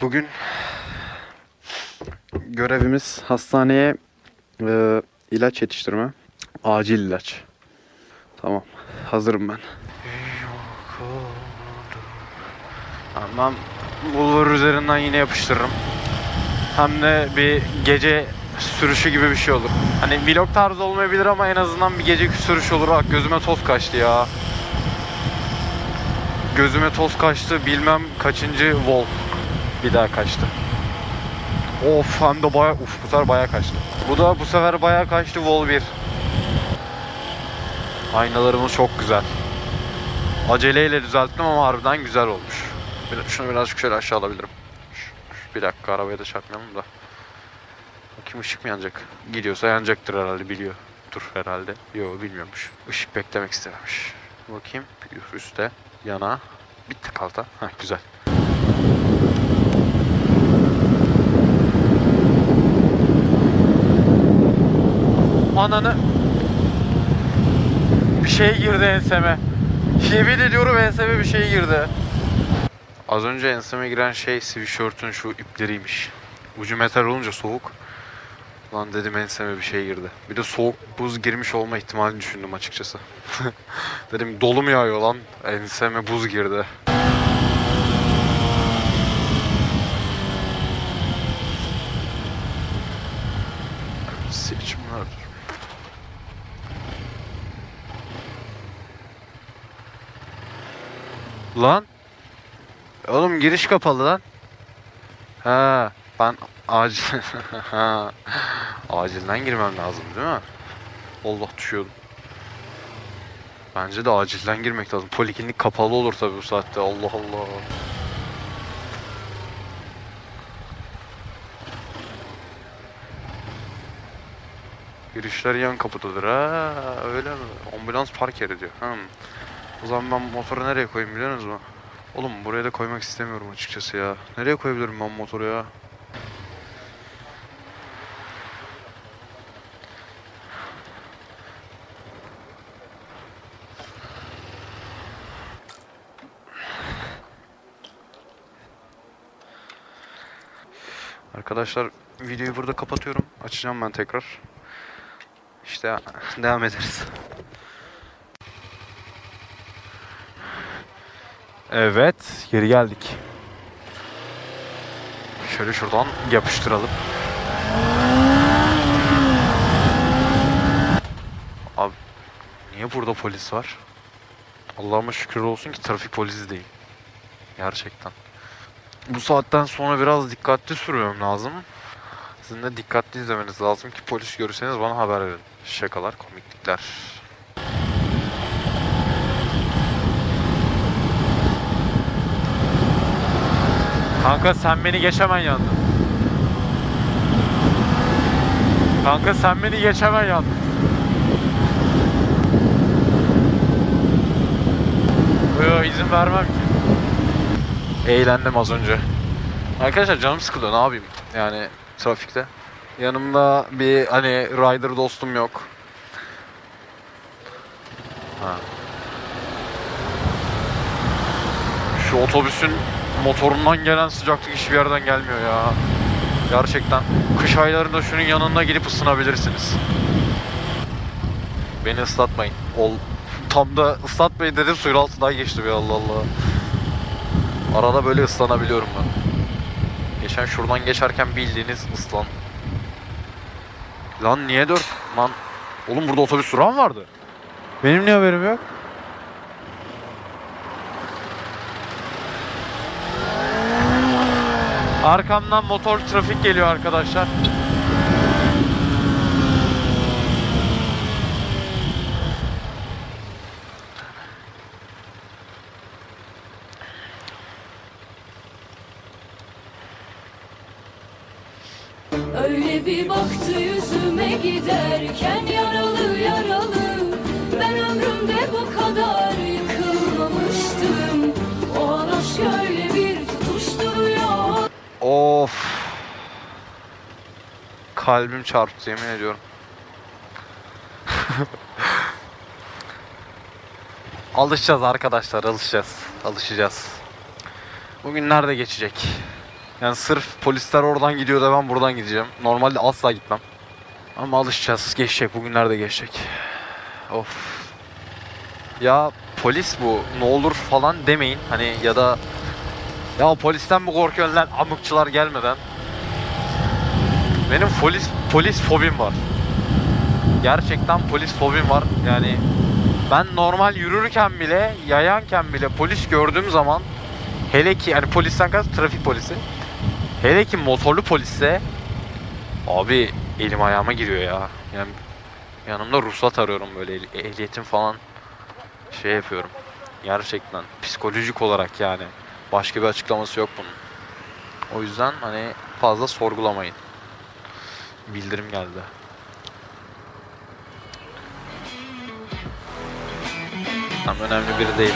bugün görevimiz hastaneye e, ilaç yetiştirme. Acil ilaç. Tamam. Hazırım ben. Tamam. Bulvar üzerinden yine yapıştırırım. Hem de bir gece sürüşü gibi bir şey olur. Hani vlog tarzı olmayabilir ama en azından bir gece sürüş olur. Bak gözüme toz kaçtı ya. Gözüme toz kaçtı. Bilmem kaçıncı vol. Bir daha kaçtı. Of hem de baya uf bu sefer baya kaçtı. Bu da bu sefer baya kaçtı vol 1. Aynalarımız çok güzel. Aceleyle düzelttim ama harbiden güzel olmuş. Şunu birazcık şöyle aşağı alabilirim. Bir dakika arabaya da çarpmayalım da. Bakayım ışık mı yanacak? Gidiyorsa yanacaktır herhalde biliyor. Dur herhalde. Yo bilmiyormuş. Işık beklemek istememiş. Bakayım üstte yana. Bir tık alta. Heh güzel. Ananı bir şey girdi enseme. Yemin ediyorum enseme bir şey girdi. Az önce enseme giren şey sweatshirt'ün şu ipleriymiş. Ucu metal olunca soğuk. Lan dedim enseme bir şey girdi. Bir de soğuk buz girmiş olma ihtimalini düşündüm açıkçası. dedim dolu mu yağıyor lan? Enseme buz girdi. Lan. Oğlum giriş kapalı lan. Ha, ben acil acilden girmem lazım değil mi? Allah düşüyordum. Bence de acilden girmek lazım. Poliklinik kapalı olur tabii bu saatte. Allah Allah. Girişler yan kapıdadır ha öyle mi? Ambulans park yeri diyor. Hmm. O zaman ben motoru nereye koyayım biliyor musunuz? Oğlum buraya da koymak istemiyorum açıkçası ya. Nereye koyabilirim ben motoru ya? Arkadaşlar videoyu burada kapatıyorum. Açacağım ben tekrar. İşte devam ederiz. Evet, geri geldik. Şöyle şuradan yapıştıralım. Abi niye burada polis var? Allah'ıma şükür olsun ki trafik polisi değil. Gerçekten. Bu saatten sonra biraz dikkatli sürmem lazım. Sizin de dikkatli izlemeniz lazım ki polis görürseniz bana haber verin. Şakalar, komiklikler. Kanka sen beni geçemen yandın. Kanka sen beni geçemen yandın. Yo izin vermem ki. Eğlendim az önce. Arkadaşlar canım sıkılıyor ne yapayım yani trafikte. Yanımda bir hani rider dostum yok. Ha. Şu otobüsün motorundan gelen sıcaklık hiçbir yerden gelmiyor ya. Gerçekten. Kış aylarında şunun yanına gidip ısınabilirsiniz. Beni ıslatmayın. Ol tam da ıslatmayın dedim suyun altından geçti bir Allah Allah. Arada böyle ıslanabiliyorum ben. Geçen şuradan geçerken bildiğiniz ıslan. Lan niye dört? Lan oğlum burada otobüs duran vardı. Benim niye haberim yok? Arkamdan motor trafik geliyor arkadaşlar. Öyle bir baktı yüzüme giderken yaralı Of. Kalbim çarptı yemin ediyorum. alışacağız arkadaşlar alışacağız. Alışacağız. Bugün nerede geçecek? Yani sırf polisler oradan gidiyor da ben buradan gideceğim. Normalde asla gitmem. Ama alışacağız. Geçecek. Bugünlerde geçecek. Of. Ya polis bu. Ne olur falan demeyin. Hani ya da ya polisten mi korkuyorsun lan amıkçılar gelmeden. Benim polis polis fobim var. Gerçekten polis fobim var. Yani ben normal yürürken bile, yayanken bile polis gördüğüm zaman hele ki hani polisten kast trafik polisi. Hele ki motorlu polisse abi elim ayağıma giriyor ya. Yani yanımda ruhsat arıyorum böyle ehl- ehliyetim falan şey yapıyorum. Gerçekten psikolojik olarak yani. Başka bir açıklaması yok bunun. O yüzden hani fazla sorgulamayın. Bildirim geldi. Tam önemli biri değil.